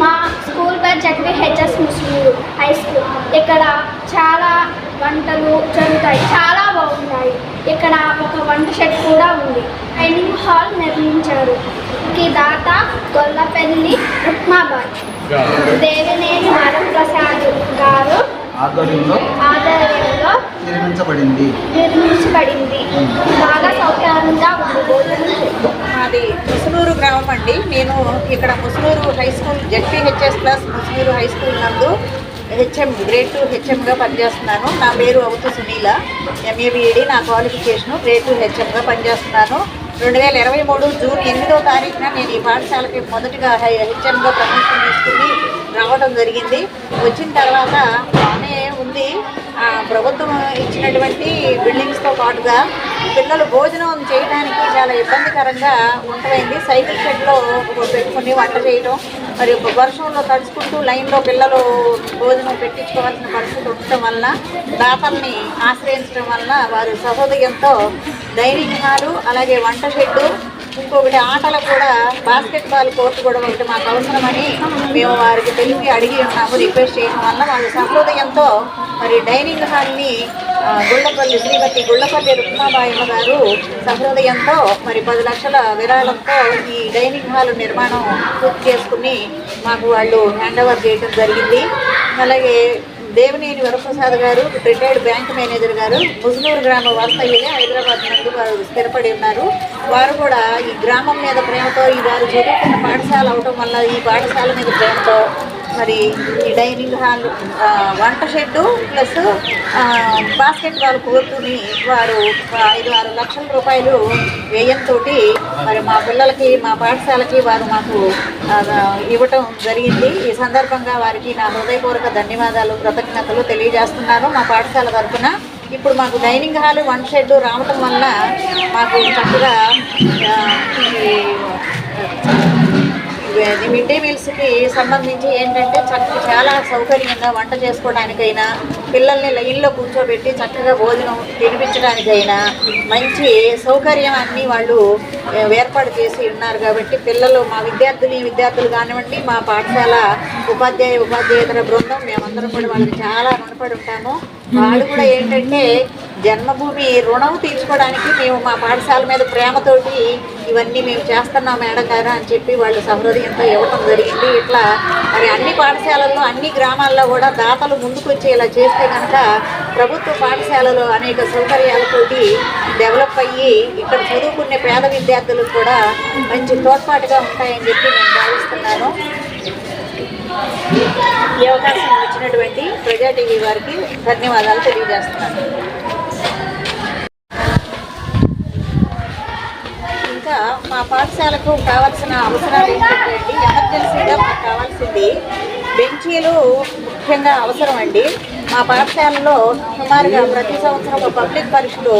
మా స్కూల్ పేరు అంటే హెచ్ఎస్ ముస్లిం హై స్కూల్. ఇక్కడ చాలా వంటలు జరుగుతాయి. చాలా బాగుంటాయి ఇక్కడ ఒక వంట షెడ్ కూడా ఉంది. డైనింగ్ హాల్ నిర్మించారు. ఈ దాత గొల్లపల్లి రుక్మాబాద్ దేవినేని వరప్రసాద్ గారు ఆధ్వర్యంలో ఆధ్వర్యంలో నిర్మించబడింది. నిర్మించబడింది. చెట్టు మాది ముసునూరు గ్రామం అండి. నేను ఇక్కడ Musunuru high school ZPHS plus Musunuru high school నందు హెచ్ఎం గ్రేడ్ టూ హెచ్ఎంగా పనిచేస్తున్నాను. నా పేరు అవుతు సునీల. ఎంఏబిఈడి నా క్వాలిఫికేషను గ్రేడ్ టూ హెచ్ఎంగా పనిచేస్తున్నాను. రెండు వేల ఇరవై మూడు జూన్ ఎనిమిదో తారీఖున నేను ఈ పాఠశాలకి మొదటిగా హెచ్ఎంగా ప్రమోషన్ తీసుకుని రావడం జరిగింది. వచ్చిన తర్వాత బాగానే ఉంది. ప్రభుత్వం ఇచ్చినటువంటి బిల్డింగ్స్తో పాటుగా పిల్లలు భోజనం చేయడానికి చాలా ఇబ్బందికరంగా ఉంటమైంది సైకిల్ షెడ్లో పెట్టుకుని వంట చేయడం మరి వర్షంలో తడుచుకుంటూ లైన్లో పిల్లలు భోజనం పెట్టించుకోవాల్సిన పరిస్థితి ఉండటం వల్ల దాతల్ని ఆశ్రయించడం వల్ల వారి సహోదయంతో డైనింగ్ హాలు అలాగే వంట షెడ్డు ఇంకొకటి ఆటలకు కూడా బాస్కెట్ బాల్ కోర్టు కూడా ఒకటి మాకు అవసరమని మేము వారికి తెలిపి అడిగి ఉన్నాము రిక్వెస్ట్ చేయడం వల్ల వాళ్ళ సహృదయంతో మరి డైనింగ్ హాల్ని గుళ్ళపల్లి శ్రీమతి గుళ్ళపల్లి రుక్మాబాయమ్మ గారు సహృదయంతో మరి పది లక్షల విరాళంతో ఈ డైనింగ్ హాల్ నిర్మాణం పూర్తి చేసుకుని మాకు వాళ్ళు హ్యాండ్ ఓవర్ చేయడం జరిగింది. అలాగే దేవినేని వరప్రసాద్ గారు రిటైర్డ్ బ్యాంక్ మేనేజర్ గారు ముజ్నూరు గ్రామ వాస్తవ్యులే హైదరాబాద్ నందు వారు స్థిరపడి ఉన్నారు. వారు కూడా ఈ గ్రామం మీద ప్రేమతో ఈ వారు చదువుకున్న పాఠశాల అవటం వల్ల ఈ పాఠశాల మీద ప్రేమతో మరి ఈ డైనింగ్ హాల్ వంట షెడ్డు ప్లస్ బాస్కెట్ బాల్ కోర్టుని వారు ఐదు ఆరు లక్షల రూపాయలు వ్యయంతో మరి మా పిల్లలకి మా పాఠశాలకి వారు మాకు ఇవ్వటం జరిగింది. ఈ సందర్భంగా వారికి నా హృదయపూర్వక ధన్యవాదాలు కృతజ్ఞతలు తెలియజేస్తున్నాను మా పాఠశాల తరఫున. ఇప్పుడు మాకు డైనింగ్ హాల్ వన్ షెడ్ రావటం వల్ల మాకు చక్కగా మిడ్ డే మీల్స్కి సంబంధించి ఏంటంటే చక్కగా చాలా సౌకర్యంగా వంట చేసుకోవడానికైనా పిల్లల్ని లైన్లో కూర్చోబెట్టి చక్కగా భోజనం తినిపించడానికైనా మంచి సౌకర్యం అన్నీ వాళ్ళు ఏర్పాటు చేసి ఉన్నారు కాబట్టి పిల్లలు మా విద్యార్థులు విద్యార్థులు కానివ్వండి మా పాఠశాల ఉపాధ్యాయ ఉపాధ్యాయేతర బృందం మేమందరం కూడా వాళ్ళకి చాలా రుణపడి ఉంటాము. వాళ్ళు కూడా ఏంటంటే జన్మభూమి రుణం తీర్చుకోవడానికి మేము మా పాఠశాల మీద ప్రేమతోటి ఇవన్నీ మేము చేస్తున్నాం మేడం గారు అని చెప్పి వాళ్ళు సహృదయంతో ఇవ్వటం జరిగింది. ఇట్లా మరి అన్ని పాఠశాలల్లో అన్ని గ్రామాల్లో కూడా దాతలు ముందుకొచ్చి ఇలా చేస్తే కనుక ప్రభుత్వ పాఠశాలలో అనేక సౌకర్యాలతోటి డెవలప్ అయ్యి ఇక్కడ చదువుకునే పేద విద్యార్థులకు కూడా మంచి తోడ్పాటుగా ఉంటాయని చెప్పి నేను భావిస్తున్నాను. ఈ అవకాశం ఇచ్చినటువంటి ప్రజా టీవీ వారికి ధన్యవాదాలు తెలియజేస్తున్నాను. మా పాఠశాలకు కావాల్సిన అవసరాలు ఏంటంటే ఎమర్జెన్సీగా మాకు కావాల్సింది బెంచీలు ముఖ్యంగా అవసరం అండి. మా పాఠశాలలో సుమారుగా ప్రతి సంవత్సరం ఒక పబ్లిక్ పరీక్షలు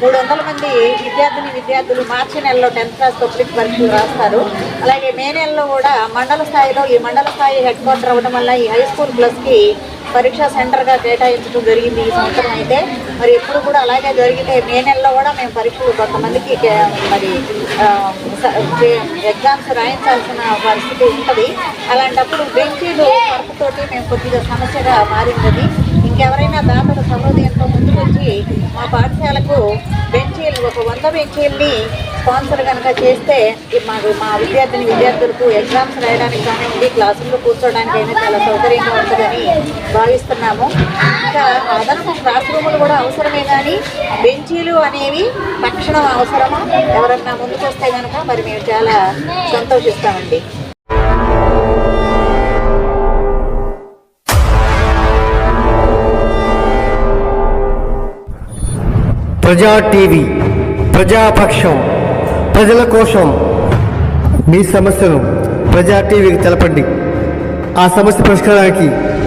మూడు వందల మంది విద్యార్థిని విద్యార్థులు మార్చి నెలలో టెన్త్ క్లాస్ పబ్లిక్ పరీక్షలు రాస్తారు. అలాగే మే నెలలో కూడా మండల స్థాయిలో ఈ మండల స్థాయి హెడ్ క్వార్టర్ అవ్వడం వల్ల ఈ హై స్కూల్ ప్లస్కి పరీక్షా సెంటర్గా కేటాయించడం జరిగింది ఈ సంవత్సరం అయితే. మరి ఎప్పుడు కూడా అలాగే జరిగితే మే నెలలో కూడా మేము పరీక్షలు కొంతమందికి మరి స- ఎగ్జామ్స్ రాయించాల్సిన పరిస్థితి ఉంటుంది. అలాంటప్పుడు బెంచీలు కొరతతోటి మేము కొద్దిగా సమస్యగా మారింది ఇంకెవరైనా దాతలు సహృదయంతో ముందుకు వచ్చి మా పాఠశాలకు బెంచీలు ఒక వంద బెంచీల్ని స్పాన్సర్ కనుక చేస్తే ఈ మాకు మా విద్యార్థిని విద్యార్థులకు ఎగ్జామ్స్ రాయడానికి కానివ్వండి క్లాసుల్లో కూర్చోడానికి అయినా చాలా సౌకర్యంగా ఉంటుందని భావిస్తున్నాము. ఇంకా అదనపు క్లాస్ రూములు కూడా అవసరమే కానీ బెంచీలు అనేవి తక్షణం అవసరము? ఎవరన్నా ముందుకు వస్తే కనుక మరి మేము చాలా సంతోషిస్తామండి. ప్రజా టీవీ ప్రజాపక్షం ప్రజల కోసం మీ సమస్యను ప్రజా టీవీకి తెలపండి. ఆ సమస్య పరిష్కారానికి